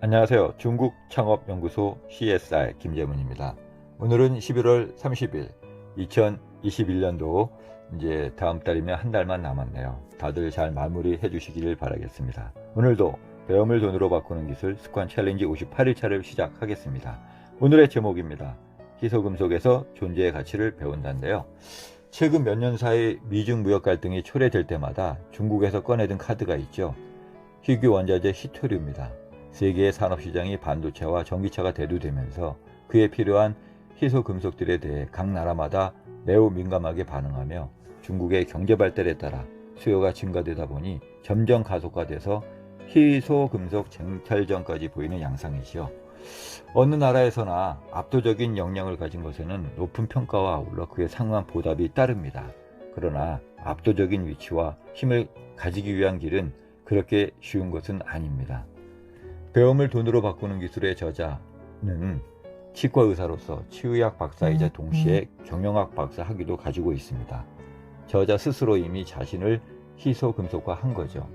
안녕하세요. 중국 창업연구소 CSR 김재문입니다. 오늘은 11월 30일 2021년도 이제 다음 달이면 한 달만 남았네요. 다들 잘 마무리해 주시기를 바라겠습니다. 오늘도 배움을 돈으로 바꾸는 기술 습관 챌린지 58일차를 시작하겠습니다. 오늘의 제목입니다. 희소금속에서 존재의 가치를 배운다인데요. 최근 몇 년 사이 미중 무역 갈등이 초래될 때마다 중국에서 꺼내든 카드가 있죠. 희귀 원자재 히토류입니다. 세계의 산업시장이 반도체와 전기차가 대두되면서 그에 필요한 희소 금속들에 대해 각 나라마다 매우 민감하게 반응하며 중국의 경제 발달에 따라 수요가 증가되다 보니 점점 가속화돼서 희소 금속 쟁탈전까지 보이는 양상이지요. 어느 나라에서나 압도적인 역량을 가진 것에는 높은 평가와 아울러 그에 상응한 보답이 따릅니다. 그러나 압도적인 위치와 힘을 가지기 위한 길은 그렇게 쉬운 것은 아닙니다. 배움을 돈으로 바꾸는 기술의 저자는 치과 의사로서 치의학 박사이자 동시에 경영학 박사 학위도 가지고 있습니다. 저자 스스로 이미 자신을 희소 금속화한 거죠.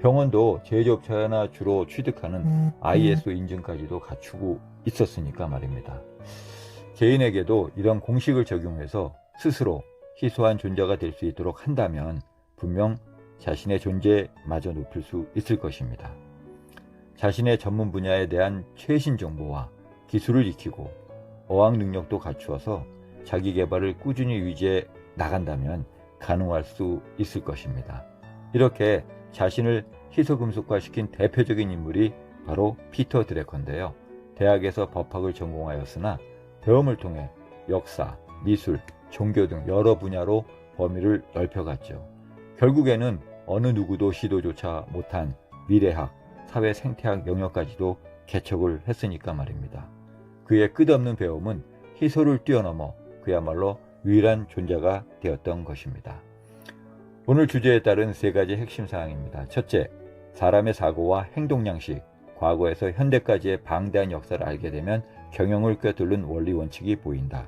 병원도 제조업체나 주로 취득하는 ISO 인증까지도 갖추고 있었으니까 말입니다. 개인에게도 이런 공식을 적용해서 스스로 희소한 존재가 될 수 있도록 한다면 분명 자신의 존재마저 높일 수 있을 것입니다. 자신의 전문 분야에 대한 최신 정보와 기술을 익히고 어학 능력도 갖추어서 자기 개발을 꾸준히 유지해 나간다면 가능할 수 있을 것입니다. 이렇게 자신을 희소금속화시킨 대표적인 인물이 바로 피터 드래컨인데요. 대학에서 법학을 전공하였으나 배움을 통해 역사, 미술, 종교 등 여러 분야로 범위를 넓혀갔죠. 결국에는 어느 누구도 시도조차 못한 미래학, 사회 생태학 영역까지도 개척을 했으니까 말입니다. 그의 끝없는 배움은 희소를 뛰어넘어 그야말로 유일한 존재가 되었던 것입니다. 오늘 주제에 따른 세 가지 핵심 사항입니다. 첫째, 사람의 사고와 행동 양식, 과거에서 현대까지의 방대한 역사를 알게 되면 경영을 꿰뚫는 원리 원칙이 보인다.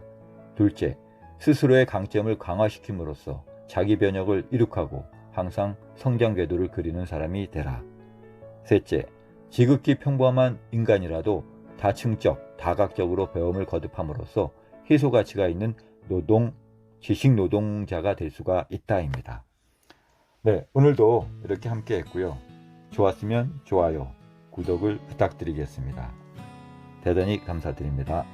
둘째, 스스로의 강점을 강화시킴으로써 자기 변혁을 이룩하고 항상 성장 궤도를 그리는 사람이 되라. 셋째, 지극히 평범한 인간이라도 다층적, 다각적으로 배움을 거듭함으로써 희소 가치가 있는 노동, 지식 노동자가 될 수가 있다입니다. 네, 오늘도 이렇게 함께 했고요. 좋았으면 좋아요, 구독을 부탁드리겠습니다. 대단히 감사드립니다.